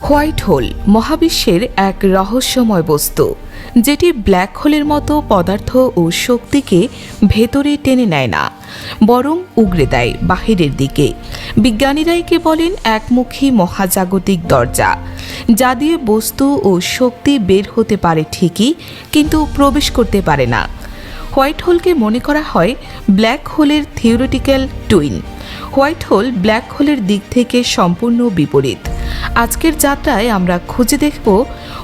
White whole মহাবিশ্বের এক রহস্যময় বস্তু, যেটি ব্ল্যাক হোলের মতো পদার্থ ও শক্তিকে ভেতরে টেনে নেয় না, বরং উগড়ে দেয় বাহিরের দিকে। বিজ্ঞানীরা একে বলেন একমুখী মহাজাগতিক দরজা, যা দিয়ে বস্তু ও শক্তি বের হতে পারে ঠিকই, কিন্তু প্রবেশ করতে পারে না। হোয়াইট হোলকে মনে করা হয় black হোলের theoretical twin. White hole black হোলের দিক থেকে সম্পূর্ণ বিপরীত। আজকের যাত্রায় আমরা খুঁজে দেখব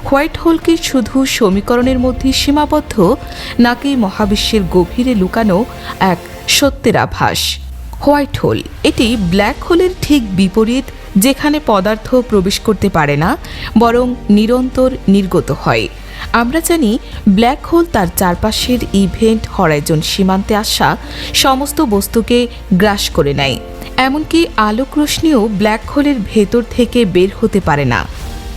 হোয়াইট হোল কি শুধু সমীকরণের মধ্যে সীমাবদ্ধ, নাকি মহাবিশ্বের গভীরে লুকানো এক সত্যের আভাস? হোয়াইট হোল, এটি ব্ল্যাক হোলের ঠিক বিপরীত, যেখানে পদার্থ প্রবেশ করতে পারে না, বরং নিরন্তর নির্গত হয়। আমরা জানি ব্ল্যাক হোল তার চারপাশের ইভেন্ট, হরাইজন সীমান্তে আসা সমস্ত বস্তুকে গ্রাস করে নেয়। এমনকি আলোক রশ্মিও ব্ল্যাক হোলের ভেতর থেকে বের হতে পারে না।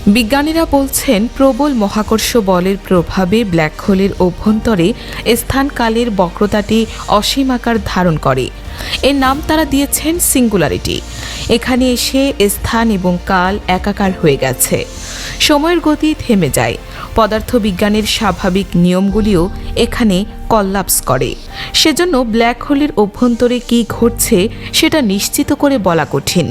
বিজ্ঞানীরা বলছেন, প্রবল মহাকর্ষ বলের প্রভাবে ব্ল্যাক হোলের অভ্যন্তরে স্থানকালের বক্রতাটি অসীম আকার ধারণ করে। এর নাম তারা দিয়েছেন সিঙ্গুলারিটি। এখানে এসে স্থান এবং কাল একাকার হয়ে গেছে। সময়ের গতি থেমে যায়। পদার্থবিজ্ঞানের স্বাভাবিক নিয়মগুলিও এখানে কল্লাপস করে। সেজন্য ব্ল্যাক হোলের অভ্যন্তরে কি ঘটছে সেটা নিশ্চিত করে বলা কঠিন।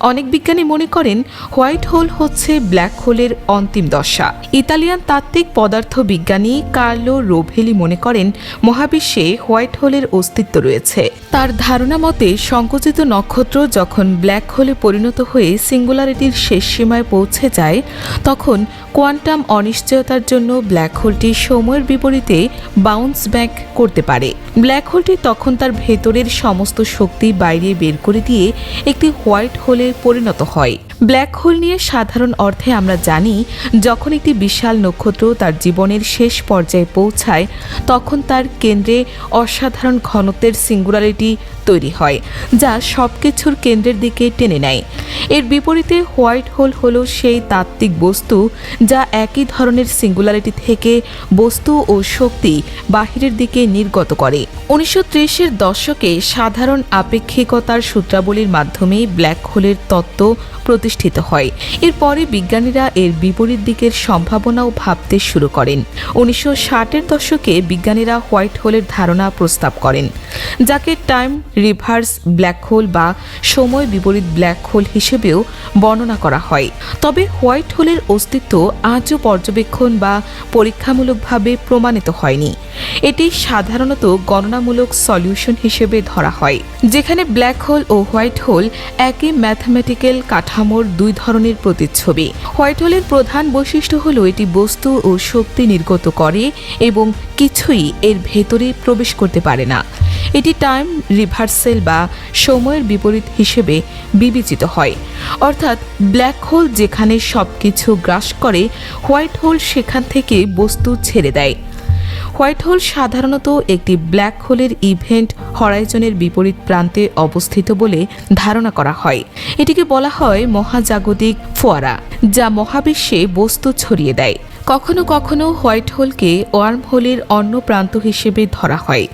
অনেক বিজ্ঞানী মনে করেন, হোয়াইট হোল হচ্ছে ব্ল্যাক হোলের অন্তিম দশা। ইতালিয়ান তাত্ত্বিক পদার্থ বিজ্ঞানী কার্লো রোভেলি মনে করেন, মহাবিশ্বে হোয়াইট হোলের অস্তিত্ব রয়েছে। তার ধারণা মতে, সংকুচিত নক্ষত্র যখন ব্ল্যাক হোলে পরিণত হয়ে সিঙ্গুলারিটির শেষ সীমায় পৌঁছে যায়, তখন কোয়ান্টাম অনিশ্চয়তার জন্য ব্ল্যাক হোলটি সময়ের বিপরীতে বাউন্স ব্যাক করতে পারে। ব্ল্যাক হোলটি তখন তার ভেতরের সমস্ত শক্তি বাইরে বের করে দিয়ে একটি হোয়াইট হোলে পরিণত হয়। ব্ল্যাক হোল নিয়ে সাধারণ অর্থে আমরা জানি, যখন একটি বিশাল নক্ষত্র তার জীবনের শেষ পর্যায়ে পৌঁছায়, তখন তার কেন্দ্রে অসাধারণ ঘনত্বের সিঙ্গুলারিটি তৈরি হয়, যা সব কিছুর কেন্দ্রের দিকে টেনে নেয়। এর বিপরীতে হোয়াইট হোল হল সেই তাত্ত্বিক বস্তু যা একই ধরনের সিঙ্গুলারিটি থেকে বস্তু ও শক্তি বাহিরের দিকে নির্গত করে। উনিশশো ত্রিশের দশকে সাধারণ আপেক্ষিকতার সূত্রাবলীর মাধ্যমে ব্ল্যাক হোলের তত্ত্ব প্রতিষ্ঠিত হয়। এরপরে বিজ্ঞানীরা এর বিপরীত দিকের সম্ভাবনাও ভাবতে শুরু করেন। উনিশশো ষাটের দশকে বিজ্ঞানীরা হোয়াইট হোলের ধারণা প্রস্তাব করেন, যাকে টাইম রিভার্স ব্ল্যাক হোল বা সময় বিপরীত ব্ল্যাক হোল হিসেবেও বর্ণনা করা হয়। তবে হোয়াইট হোলের অস্তিত্ব আজও পর্যবেক্ষণ বা পরীক্ষামূলকভাবে প্রমাণিত হয়নি। এটি সাধারণত গণনামূলক সলিউশন হিসেবে ধরা হয়, যেখানে ব্ল্যাক হোল ও হোয়াইট হোল একই ম্যাথমেটিক্যাল কাঠামোর দুই ধরনের প্রতিচ্ছবি। হোয়াইট হোলের প্রধান বৈশিষ্ট্য হল এটি বস্তু ও শক্তি নির্গত করে এবং কিছুই এর ভেতরে প্রবেশ করতে পারে না। এটি টাইম রিভার্সেল বা সময়ের বিপরীত হিসেবে বিবেচিত হয়। অর্থাৎ ব্ল্যাক হোল যেখানে সব কিছু গ্রাস করে, হোয়াইট হোল সেখান থেকে বস্তু ছেড়ে দেয়। হোয়াইট হোল সাধারণত একটি ব্ল্যাক হোলের ইভেন্ট হরাইজনের বিপরীত প্রান্তে অবস্থিত বলে ধারণা করা হয়। এটিকে বলা হয় মহাজাগতিক ফোয়ারা, যা মহাবিশ্বে বস্তু ছড়িয়ে দেয়। কখনো কখনো হোয়াইট হোলকে ওয়ার্ম হোলের অন্য প্রান্ত হিসেবে ধরা হয়,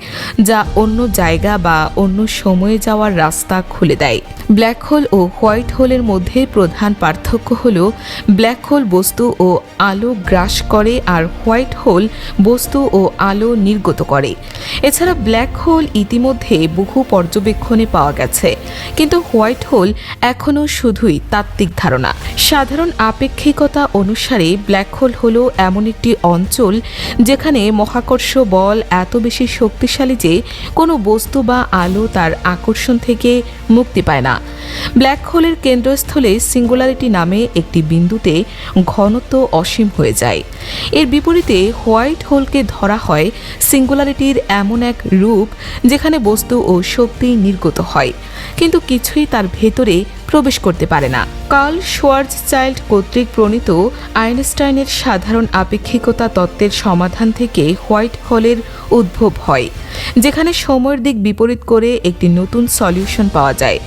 যা অন্য জায়গা বা অন্য সময়ে যাওয়ার রাস্তা খুলে দেয়। ব্ল্যাক হোল ও হোয়াইট হোলের মধ্যে প্রধান পার্থক্য হল, ব্ল্যাক হোল বস্তু ও আলো গ্রাস করে আর হোয়াইট হোল বস্তু ও আলো নির্গত করে। এছাড়া ব্ল্যাক হোল ইতিমধ্যে বহু পর্যবেক্ষণে পাওয়া গেছে, কিন্তু হোয়াইট হোল এখনও শুধুই তাত্ত্বিক ধারণা। সাধারণ আপেক্ষিকতা অনুসারে ব্ল্যাক হোল হলো এমন একটি অঞ্চল যেখানে মহাকর্ষ বল এত বেশি শক্তিশালী যে কোনো বস্তু বা আলো তার আকর্ষণ থেকে মুক্তি পায় না। ব্ল্যাক হোলের কেন্দ্রস্থলে সিঙ্গুলারিটি নামে একটি বিন্দুতে ঘনত্ব অসীম হয়ে যায়। এর বিপরীতে হোয়াইট হোলকে ধরা হয় সিঙ্গুলারিটির এমন এক রূপ যেখানে বস্তু ও শক্তি নির্গত হয়। কিন্তু কিছুই তার ভেতরে প্রবেশ করতে পারে না। কার্ল শোয়ার্জ চাইল্ড কর্তৃক প্রণীত আইনস্টাইনের সাধারণ আপেক্ষিকতা তত্ত্বের সমাধান থেকে হোয়াইট হলের উদ্ভব হয়। যেখানে সময়ের দিক বিপরীত করে একটি নতুন সলিউশন পাওয়া যায়।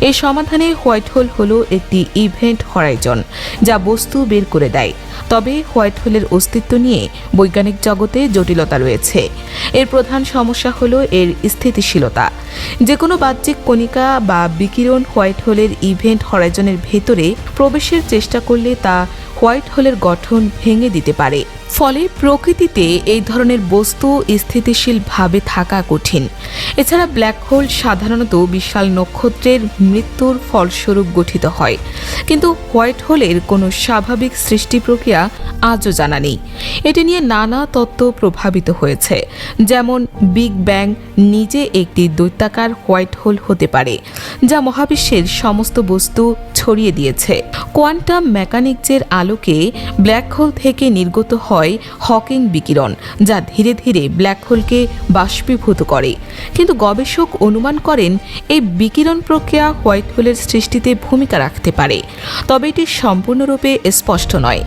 এই সমাধানে হোয়াইট হোল হলো একটি ইভেন্ট হরাইজন, যা বস্তু বের করে দেয়। তবে হোয়াইট হোলের অস্তিত্ব নিয়ে বৈজ্ঞানিক জগতে জটিলতা রয়েছে। এর প্রধান সমস্যা হলো এর স্থিতিশীলতা। যে কোনো বাহ্যিক কণিকা বা বিকিরণ হোয়াইট হোলের ইভেন্ট হরাইজনের ভেতরে প্রবেশের চেষ্টা করলে তা হোয়াইট হোলের গঠন ভেঙে দিতে পারে। ফলে প্রকৃতিতে এই ধরনের বস্তু স্থিতিশীলভাবে থাকা কঠিন। এছাড়া ব্ল্যাক হোল সাধারণত বিশাল নক্ষত্রের মৃত্যুর ফলস্বরূপ গঠিত হয়। কিন্তু হোয়াইট হোলের কোনো স্বাভাবিক সৃষ্টি প্রক্রিয়া আজও জানা নেই। এটি নিয়ে নানা তত্ত্ব প্রভাবিত হয়েছে। যেমন, বিগ ব্যাং নিজে একটি দৈত্যাকার হোয়াইট হোল হতে পারে, যা মহাবিশ্বের সমস্ত বস্তু ছড়িয়ে দিয়েছে। কোয়ান্টাম মেকানিক্সের আলোকে ব্ল্যাক হোল থেকে নির্গত হয় হকিং বিকিরণ, যা ধীরে ধীরে ব্ল্যাক হোলকে বাষ্পীভূত করে। কিন্তু গবেষক অনুমান করেন, এই বিকিরণ প্রক্রিয়া হোয়াইট হোলের সৃষ্টিতে ভূমিকা রাখতে পারে। তবে এটি সম্পূর্ণরূপে স্পষ্ট নয়।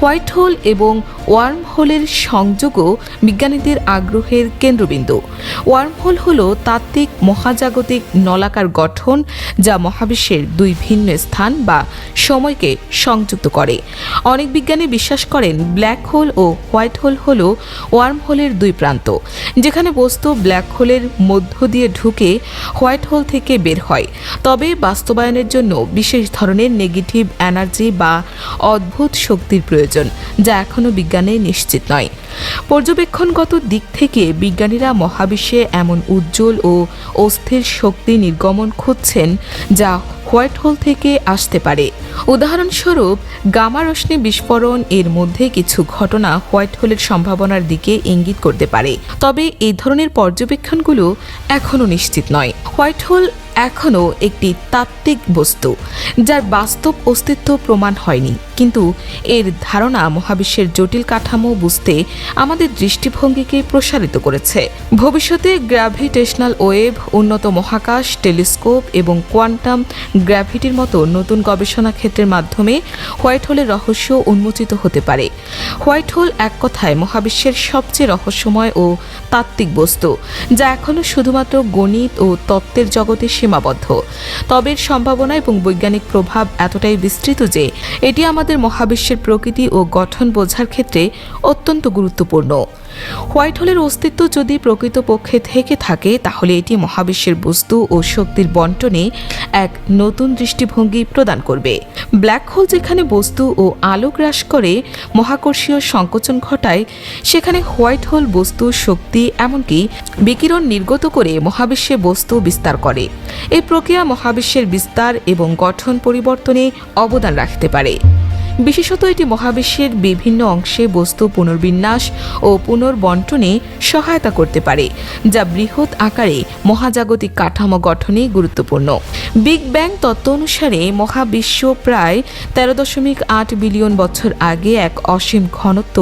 হোয়াইট হোল এবং ওয়ার্ম হোলের সংযোগও বিজ্ঞানীদের আগ্রহের কেন্দ্রবিন্দু। ওয়ার্ম হোল হল তাত্ত্বিক মহাজাগতিক নলাকার গঠন যা মহাবিশ্বের দুই ভিন্ন স্থান বা সময়কে সংযুক্ত করে। অনেক বিজ্ঞানী বিশ্বাস করেন ব্ল্যাক হোল ও হোয়াইট হোল হল ওয়ার্ম হোলের দুই প্রান্ত, যেখানে বস্তু ব্ল্যাক হোলের মধ্য দিয়ে ঢুকে হোয়াইট হোল থেকে বের হয়। তবে বাস্তবায়নের জন্য বিশেষ ধরনের নেগেটিভ এনার্জি বা অদ্ভুত শক্তির প্রয়োজন, যা এখনও বিজ্ঞানে নিশ্চিত নয়। পর্যবেক্ষণগত দিক থেকে বিজ্ঞানীরা মহাবিশ্বে এমন উজ্জ্বল ও অস্থির শক্তি নির্গমন খুঁজছেন, যা হোয়াইট হোল থেকে আসতে পারে। উদাহরণস্বরূপ, গামা রশ্মি বিস্ফোরণ এর মধ্যে কিছু ঘটনা হোয়াইট হোলের সম্ভাবনার দিকে ইঙ্গিত করতে পারে। তবে এই ধরনের পর্যবেক্ষণগুলো এখনও নিশ্চিত নয়। হোয়াইট হোল এখনও একটি তাত্ত্বিক বস্তু, যার বাস্তব অস্তিত্ব প্রমাণ হয়নি। কিন্তু এর ধারণা মহাবিশ্বের জটিল কাঠামো বুঝতে আমাদের দৃষ্টিভঙ্গিকে প্রসারিত করেছে। ভবিষ্যতে গ্র্যাভিটেশনাল ওয়েভ, উন্নত মহাকাশ, টেলিস্কোপ এবং কোয়ান্টাম গ্র্যাভিটির মতো নতুন গবেষণা ক্ষেত্রের মাধ্যমে হোয়াইট হোলের রহস্য উন্মোচিত হতে পারে। হোয়াইট হোল এক কথায় মহাবিশ্বের সবচেয়ে রহস্যময় ও তাত্ত্বিক বস্তু, যা এখনও শুধুমাত্র গণিত ও তত্ত্বের জগতে সীমাবদ্ধ। তবে সম্ভাবনা এবং বৈজ্ঞানিক প্রভাব এতটাই বিস্তৃত যে এটি আমাদের মহাবিশ্বের প্রকৃতি ও গঠন বোঝার ক্ষেত্রে অত্যন্ত গুরুত্বপূর্ণ। হোয়াইট হোলের অস্তিত্ব যদি প্রকৃতপক্ষে থেকে থাকে, তাহলে এটি মহাবিশ্বের বস্তু ও শক্তির বন্টনে এক নতুন দৃষ্টিভঙ্গি প্রদান করবে। ব্ল্যাক হোল যেখানে বস্তু ও আলো গ্রাস করে মহাকর্ষীয় সংকোচন ঘটায়, সেখানে হোয়াইট হোল বস্তু, শক্তি, এমনকি বিকিরণ নির্গত করে মহাবিশ্বে বস্তু বিস্তার করে। এই প্রক্রিয়া মহাবিশ্বের বিস্তার এবং গঠন পরিবর্তনে অবদান রাখতে পারে। বিশেষত এটি মহাবিশ্বের বিভিন্ন অংশে বস্তু পুনর্বিন্যাস ও পুনর্বন্টনে সহায়তা করতে পারে, যা বৃহৎ আকারে মহাজাগতিক কাঠামো গঠনে গুরুত্বপূর্ণ। বিগ ব্যাং তত্ত্ব অনুসারে মহাবিশ্ব প্রায় তেরো দশমিক আট বিলিয়ন বছর আগে এক অসীম ঘনত্ব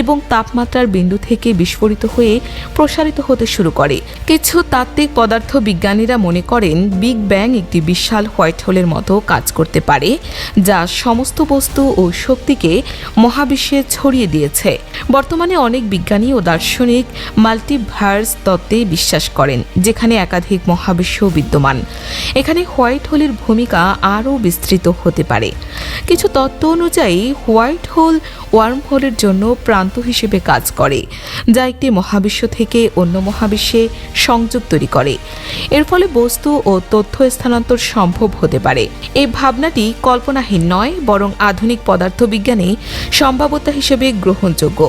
এবং তাপমাত্রার বিন্দু থেকে বিস্ফোরিত হয়ে প্রসারিত হতে শুরু করে। কিছু তাত্ত্বিক পদার্থ বিজ্ঞানীরা মনে করেন বিগ ব্যাং একটি বিশাল হোয়াইট হোলের মতো কাজ করতে পারে, যা সমস্ত বস্তু ও শক্তিকে মহাবিশ্বে ছড়িয়ে দিয়েছে। বর্তমানে অনেক বিজ্ঞানী ও দার্শনিক মাল্টিভার্স তত্ত্বে বিশ্বাস করেন, যেখানে একাধিক মহাবিশ্ব বিদ্যমান। এখানে হোয়াইট হোলের ভূমিকা আরও বিস্তৃত হতে পারে। কিছু তত্ত্ব অনুযায়ী হোয়াইট হোল ওয়ার্ম হোলের জন্য প্রান্ত হিসেবে কাজ করে, যা একটি মহাবিশ্ব থেকে অন্য মহাবিশ্বে সংযোগ তৈরি করে। এর ফলে বস্তু ও তথ্য স্থানান্তর সম্ভব হতে পারে। এই ভাবনাটি কল্পনাহীন নয়, বরং আধুনিক পদার্থবিজ্ঞানে সম্ভাব্যতা হিসেবে গ্রহণযোগ্য,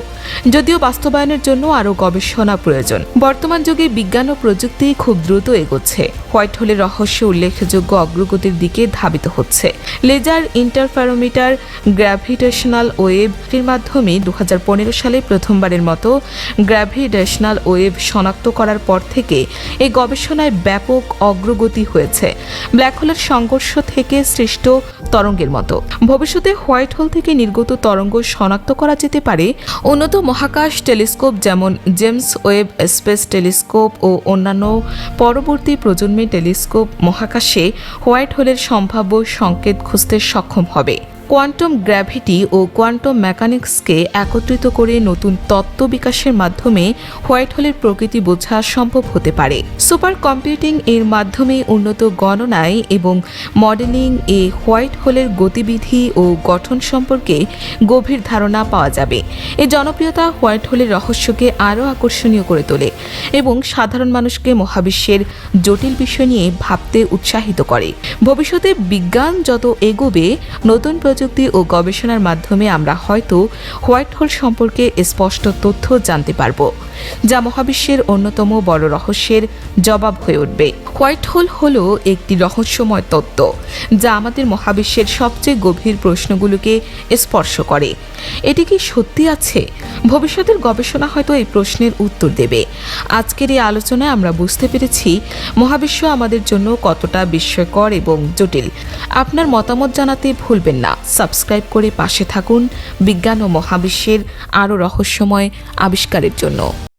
যদিও বাস্তবায়নের জন্য আরও গবেষণা প্রয়োজন। বর্তমান যুগে বিজ্ঞান ও প্রযুক্তি খুব দ্রুত এগোচ্ছে। হোয়াইট হোলের রহস্য উল্লেখযোগ্য অগ্রগতির দিকে ধাবিত হচ্ছে। লেজার ইন্টারফেরোমিটার, গ্র্যাভিটেশনাল ওয়েভটির মাধ্যমে দু হাজার পনেরো সালে প্রথমবারের মতো গ্র্যাভিটেশনাল ওয়েভ শনাক্ত করার পর থেকে এই গবেষণায় ব্যাপক অগ্রগতি হয়েছে। ব্ল্যাক হোলের সংঘর্ষ থেকে সৃষ্ট তরঙ্গের মতো। ভবিষ্যতে হোয়াইট হোল থেকে নির্গত তরঙ্গ শনাক্ত করা যেতে পারে। উন্নত মহাকাশ টেলিস্কোপ যেমন জেমস ওয়েব স্পেস টেলিস্কোপ ও অন্যান্য পরবর্তী প্রজন্মের টেলিস্কোপ মহাকাশে হোয়াইট হোলের সম্ভাব্য সংকেত খুঁজতে সক্ষম হবে। কোয়ান্টাম গ্র্যাভিটি ও কোয়ান্টাম মেকানিক্সকে একত্রিত করে নতুন তত্ত্ব বিকাশের মাধ্যমে হোয়াইট হোলের প্রকৃতি বোঝা সম্ভব হতে পারে। সুপার কম্পিউটিং এর মাধ্যমে উন্নত গণনায় এবং মডেলিং এ হোয়াইট হোলের গতিবিধি ও গঠন সম্পর্কে গভীর ধারণা পাওয়া যাবে। এই জনপ্রিয়তা হোয়াইট হোলের রহস্যকে আরও আকর্ষণীয় করে তোলে এবং সাধারণ মানুষকে মহাবিশ্বের জটিল বিষয় নিয়ে ভাবতে উৎসাহিত করে। ভবিষ্যতে বিজ্ঞান যত এগোবে, নতুন প্রযুক্তি ও গবেষণার মাধ্যমে আমরা হয়তো হোয়াইট হোল সম্পর্কে স্পষ্ট তথ্য জানতে পারব, যা মহাবিশ্বের অন্যতম বড় রহস্যের জবাব হয়ে উঠবে। হোয়াইট হোল হল একটি রহস্যময় তত্ত্ব, যা আমাদের মহাবিশ্বের সবচেয়ে গভীর প্রশ্নগুলোকে স্পর্শ করে। এটি কি সত্যি আছে? ভবিষ্যতের গবেষণা হয়তো এই প্রশ্নের উত্তর দেবে। আজকের এই আলোচনায় আমরা বুঝতে পেরেছি মহাবিশ্ব আমাদের জন্য কতটা বিস্ময়কর এবং জটিল। আপনার মতামত জানাতে ভুলবেন না। সাবস্ক্রাইব করে পাশে থাকুন। বিজ্ঞান ও মহাবিশ্বের আরও রহস্যময় আবিষ্কারের জন্য।